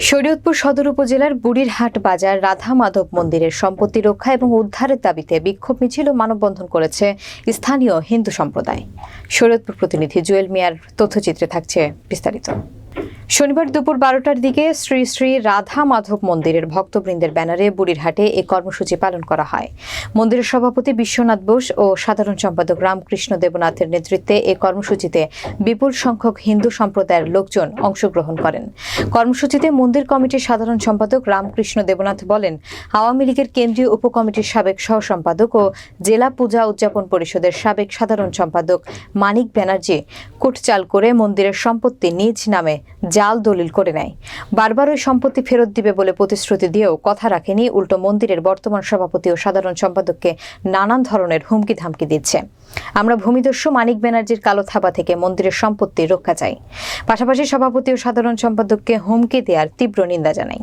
শরীয়তপুর সদর উপজেলার বুড়িরহাট বাজার রাধা মাধব মন্দিরের সম্পত্তি রক্ষা এবং উদ্ধারের দাবিতে বিক্ষোভ মিছিল মানববন্ধন করেছে স্থানীয় হিন্দু সম্প্রদায়। শরীয়তপুর প্রতিনিধি জুয়েল মিয়ার তথ্যচিত্রে থাকছে বিস্তারিত। শনিবার দুপুর বারোটার দিকে শ্রী শ্রী রাধা মাধব মন্দিরের ভক্তবৃন্দের ব্যানারে বুড়িরহাটে এই কর্মসূচি পালন করা হয়। মন্দিরের সভাপতি বিশ্বনাথ বোস ও সাধারণ সম্পাদক রামকৃষ্ণ দেবনাথের নেতৃত্বে এই কর্মসূচিতে বিপুল সংখ্যক হিন্দু সম্প্রদায়ের লোকজন অংশগ্রহণ করেন। কর্মসূচিতে মন্দির কমিটির সাধারণ সম্পাদক রামকৃষ্ণ দেবনাথ বলেন, আওয়ামী লীগের কেন্দ্রীয় উপকমিটির সাবেক সহ সম্পাদক ও জেলা পূজা উদযাপন পরিষদের সাবেক সাধারণ সম্পাদক মানিক ব্যানার্জি কুটচাল করে মন্দিরের সম্পত্তি নিজ নামে জাল দলিল করে নেয়। বারবার ওই সম্পত্তি ফেরত দিবে বলে প্রতিশ্রুতি দিয়েও কথা রাখেনি উল্টো মন্দিরের বর্তমান সভাপতি ও সাধারণ সম্পাদককে নানান ধরনের হুমকি ধামকি দিচ্ছে। আমরা ভূমিদস্যু মানিক ব্যানার্জির কালো থাবা থেকে মন্দিরের সম্পত্তি রক্ষা চাই। পাশাপাশি সভাপতি ও সাধারণ সম্পাদককে হুমকি দেওয়ার তীব্র নিন্দা জানাই।